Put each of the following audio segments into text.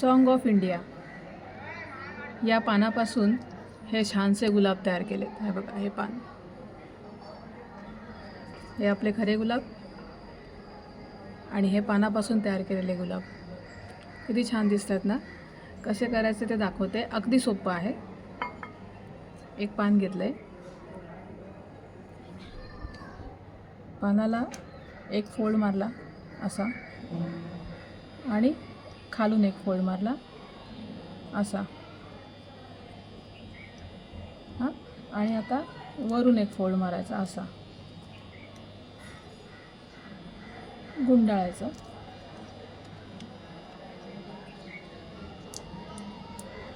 Song of India या पानापासून हे छानसे गुलाब तयार केलेत हे बघा हे पान. हे आपले खरे गुलाब आणि हे पानापासून तयार केलेले गुलाब. किती छान दिसतात ना? कसे करायचे ते दाखवते. अगदी सोपं आहे. एक पान घेतलं आहे पानाला एक फोल्ड मारला असा. आणि खालून एक फोल्ड मारला. असा. हां? आणि आता वरून एक फोल्ड मारायचा असा. गुंडाळायचं.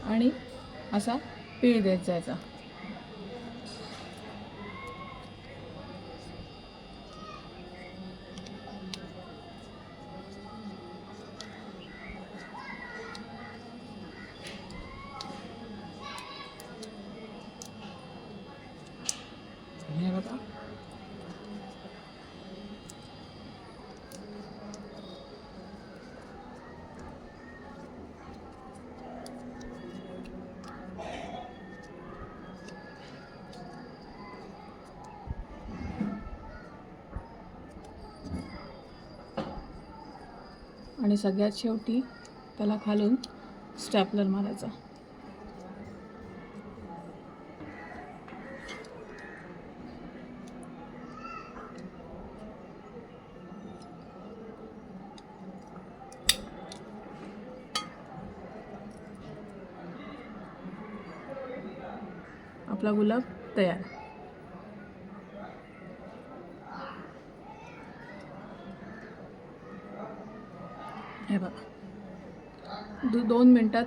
आणि असा पीळ देत जायचा. आणि सगळ्यात शेवटी त्याला खालून स्टॅपलर मारायचा. आपला गुलाब तयार. हे बघा. दो दोन मिनटात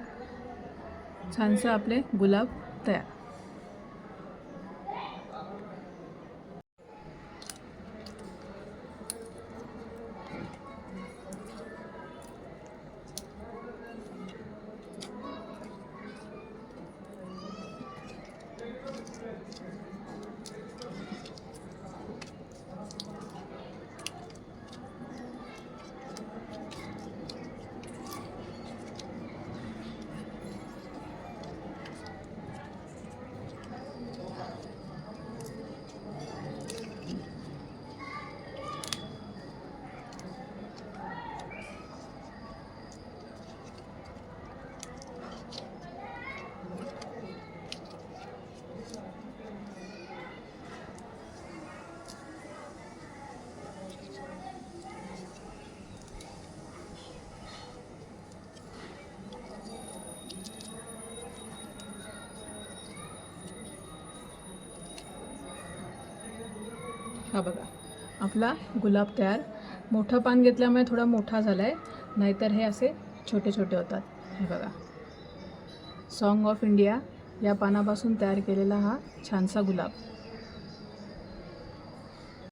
छानसं आपले गुलाब तयार. हा बघा. आपला गुलाब तयार. मोठं पान घेतल्यामुळे थोडा मोठा झाला आहे नाहीतर हे असे छोटे छोटे होतात. हे बघा. सॉन्ग ऑफ इंडिया या पानापासून तयार केलेला हा छानसा गुलाब.